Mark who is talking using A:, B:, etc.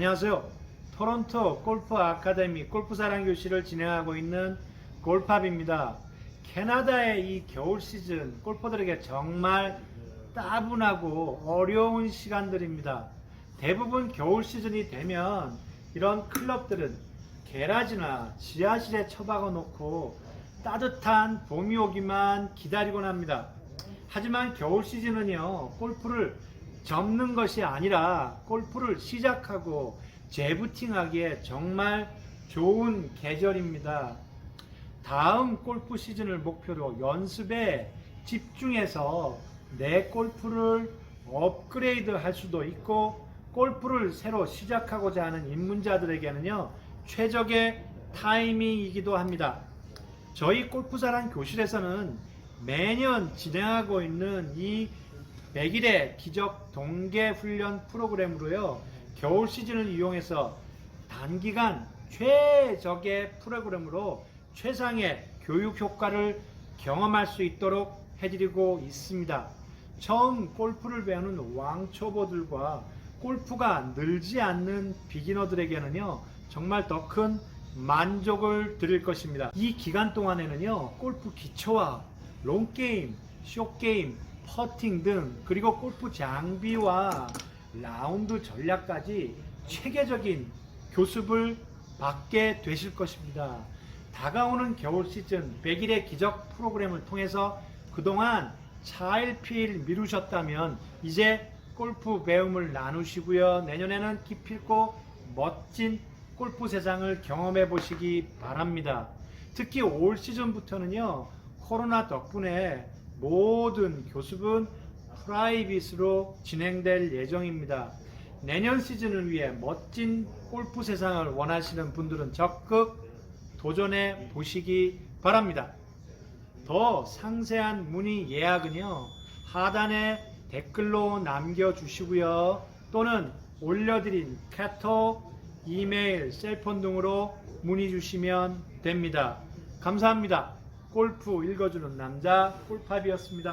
A: 안녕하세요. 토론토 골프 아카데미 골프 사랑 교실을 진행하고 있는 골팝입니다. 캐나다의 이 겨울 시즌 골퍼들에게 정말 따분하고 어려운 시간들입니다. 대부분 겨울 시즌이 되면 이런 클럽들은 게라지나 지하실에 처박아 놓고 따뜻한 봄이 오기만 기다리곤 합니다. 하지만 겨울 시즌은요, 골프를 접는 것이 아니라 골프를 시작하고 재부팅하기에 정말 좋은 계절입니다. 다음 골프 시즌을 목표로 연습에 집중해서 내 골프를 업그레이드 할 수도 있고 골프를 새로 시작하고자 하는 입문자들에게는요 최적의 타이밍이기도 합니다. 저희 골프사랑 교실에서는 매년 진행하고 있는 이 100일의 기적 동계 훈련 프로그램으로요 겨울 시즌을 이용해서 단기간 최적의 프로그램으로 최상의 교육 효과를 경험할 수 있도록 해드리고 있습니다. 처음 골프를 배우는 왕초보들과 골프가 늘지 않는 비기너들에게는요, 정말 더 큰 만족을 드릴 것입니다. 이 기간 동안에는요, 골프 기초와 롱게임, 숏게임, 퍼팅 등, 그리고 골프 장비와 라운드 전략까지 체계적인 교습을 받게 되실 것입니다. 다가오는 겨울 시즌 100일의 기적 프로그램을 통해서 그동안 차일피일 미루셨다면 이제 골프 배움을 나누시고요. 내년에는 기필코 멋진 골프 세상을 경험해 보시기 바랍니다. 특히 올 시즌부터는요. 코로나 덕분에 모든 교습은 프라이빗으로 진행될 예정입니다. 내년 시즌을 위해 멋진 골프 세상을 원하시는 분들은 적극 도전해 보시기 바랍니다. 더 상세한 문의 예약은요, 하단에 댓글로 남겨주시고요, 또는 올려드린 카톡, 이메일, 셀폰 등으로 문의 주시면 됩니다. 감사합니다. 골프 읽어주는 남자, 꿀팝이었습니다.